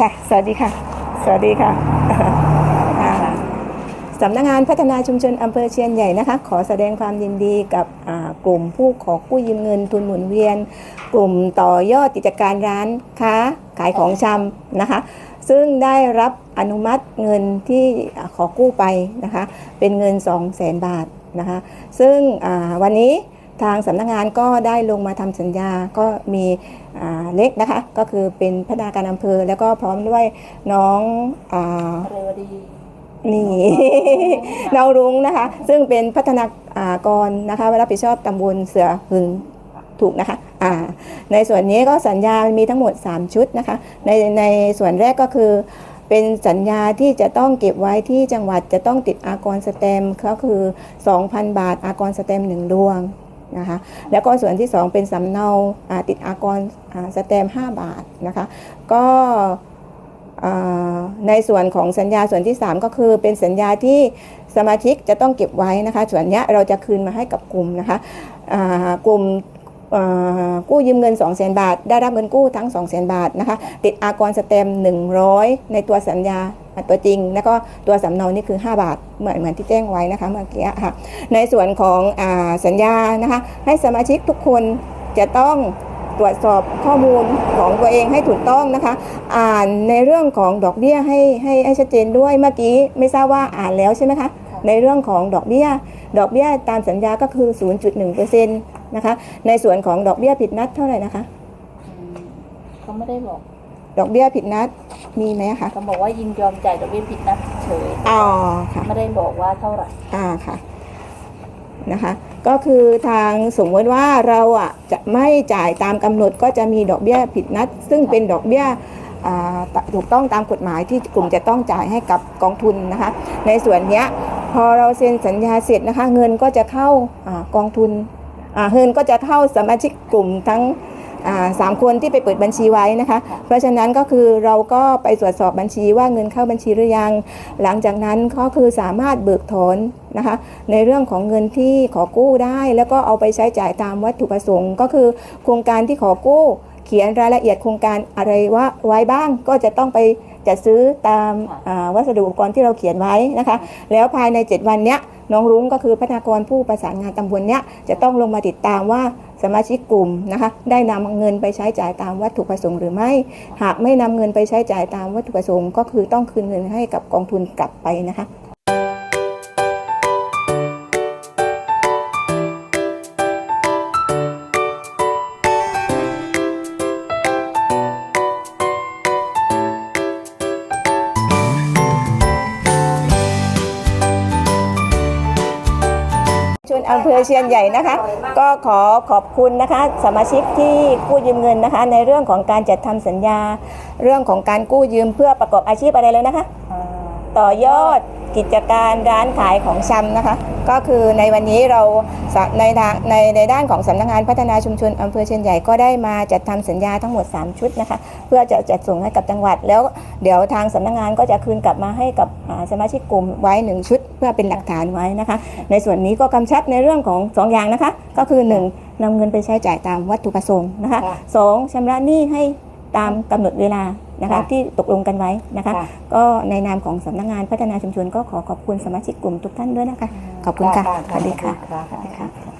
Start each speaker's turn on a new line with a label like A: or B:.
A: ค่ะ สวัสดีค่ะ สวัสดีค่ะสำนักงานพัฒนาชุมชนอำเภอเชียนใหญ่นะคะ ขอแสดงความยินดีกับกลุ่มผู้ขอกู้ยืมเงินทุนหมุนเวียน กลุ่มต่อยอดกิจการร้านค้าขายของชำนะคะ ซึ่งได้รับอนุมัติเงินที่ขอกู้ไปนะคะ เป็นเงิน 2 0 0แสนบาทนะคะ ซึ่งวันนี้ ทางสำนักงานก็ได้ลงมาทำสัญญาก็มีอ่าเล็กนะคะ ก็คือเป็นพนักงานอำเภอ แล้วก็พร้อมด้วยน้องอา
B: เรวดี
A: นี่น้องรุ้งนะคะ ซึ่งเป็นพัฒนากรนะคะรับผิดชอบตำบลเสือหึงถูกนะคะอ่าในส่วนนี้ก็สัญญามีทั้งหมด 3 ชุดนะคะ ในในส่วนแรกก็คือเป็นสัญญาที่จะต้องเก็บไว้ที่จังหวัดจะต้องติดอากรสแตมป์ก็คือ 2,000 บาทอากรสแตมป์หนึ่งดวง นะคะแล้วก็ส่วนที่ 2 เป็นสำเนาติดอากรสแตม5บาทนะคะก็ในส่วนของสัญญาส่วนที่ 3 ก็คือเป็นสัญญาที่สมาชิกจะต้องเก็บไว้นะคะส่วนนี้เราจะคืนมาให้กับกลุ่มนะคะกลุ่มกู้ยืมเงิน 2 0 0 0 0 0บาท ได้รับเงินกู้ทั้ง 2 0 0 0 0 0 บาทนะคะติดอากรสแตม100 ในตัวสัญญา ตัวจริง แล้วก็ตัวสำเนานี่คือ 5 บาทเหมือนเหมือนที่แจ้งไว้นะคะเมื่อกี้ค่ะในส่วนของอาสัญญานะคะให้สมาชิกทุกคนจะต้องตรวจสอบข้อมูลของตัวเองให้ถูกต้องนะคะ อ่านในเรื่องของดอกเบี้ยให้ให้ให้ชัดเจนด้วยเมื่อกี้ไม่ทราบว่าอ่านแล้วใช่ไหมคะในเรื่องของดอกเบี้ย ดอกเบี้ยตามสัญญาก็คือ 0.1%นะคะในส่วนของดอกเบี้ยผิดนัดเท่าไหร่นะคะ
B: เขาไม่ได้บอก
A: ดอกเบี้ยผิดนัดมีไหมคะ
B: เขาบอกว่ายินยอมจ่ายดอกเบี้ยผิดนัดเฉย
A: อ๋อค่ะ
B: ไม่ได้บอกว่าเท่าไหร่
A: อ่าค่ะนะคะ ก็คือทางสมมติว่าเราอะจะไม่จ่ายตามกำหนดก็จะมีดอกเบี้ยผิดนัด ซึ่งเป็นดอกเบี้ยอ่าตถูกต้องตามกฎหมายที่กลุ่มจะต้องจ่ายให้กับกองทุนนะคะ ในส่วนเนี้ยพอเราเซ็นสัญญาเสร็จนะคะ เงินก็จะเข้าอากองทุนอ่าเงินก็จะเข้าสมาชิกกลุ่มทั้งอ่า สามคนที่ไปเปิดบัญชีไว้นะคะ เพราะฉะนั้นก็คือเราก็ไปตรวจสอบบัญชีว่าเงินเข้าบัญชีหรือยัง หลังจากนั้นก็คือสามารถเบิกถอนนะคะในเรื่องของเงินที่ขอกู้ได้ แล้วก็เอาไปใช้จ่ายตามวัตถุประสงค์ ก็คือโครงการที่ขอกู้ เขียนรายละเอียดโครงการอะไรว่าไว้บ้างก็จะต้องไปจัดซื้อตามอ่าวัสดุอุปกรณ์ที่เราเขียนไว้นะคะ แล้วภายใน 7 วันเนี้ย น้องรุ้งก็คือพัฒนากรผู้ประสานงานตำบลเนี้ยจะต้องลงมาติดตามว่าสมาชิกกลุ่มนะคะได้นำเงินไปใช้จ่ายตามวัตถุประสงค์หรือไม่ หากไม่นำเงินไปใช้จ่ายตามวัตถุประสงค์ ก็คือต้องคืนเงินให้กับกองทุนกลับไปนะคะ อำเภอเชียนใหญ่นะคะ ก็ขอขอบคุณนะคะ สมาชิกที่กู้ยืมเงินนะคะ ในเรื่องของการจัดทำสัญญา เรื่องของการกู้ยืมเพื่อประกอบอาชีพอะไรเลยนะคะ ต่อยอด กิจการร้านขายของชำนะคะ ก็คือในวันนี้เราสะในทางในในด้านของสำนักงานพัฒนาชุมชนอำเภอเชียนใหญ่ก็ได้มาจัดทำสัญญาทั้งหมด 3 ชุดนะคะ เพื่อจะจัดส่งให้กับจังหวัด แล้วเดี๋ยวทางสำนักงานก็จะคืนกลับมาให้กับอ่าสมาชิกกลุ่มไว้ 1 ชุด เพื่อเป็นหลักฐานไว้นะคะ ในส่วนนี้ก็กำชับในเรื่องของ 2 อย่างนะคะ ก็คือ 1นำเงินไปใช้จ่ายตามวัตถุประสงค์นะคะ
B: ค่ะ
A: สองชำระหนี้ให้ ตามกำหนดเวลานะคะ
B: ค่ะ
A: ที่ตกลงกันไว้นะคะ
B: ค่ะ
A: ก็ในนามของสำนักงานพัฒนาชุมชนก็ขอขอบคุณสมาชิกกลุ่มทุกท่านด้วยนะคะ ขอบคุณค่ะสวัสดีค่ะ
B: ค่ะ
A: สวัสดีค่ะ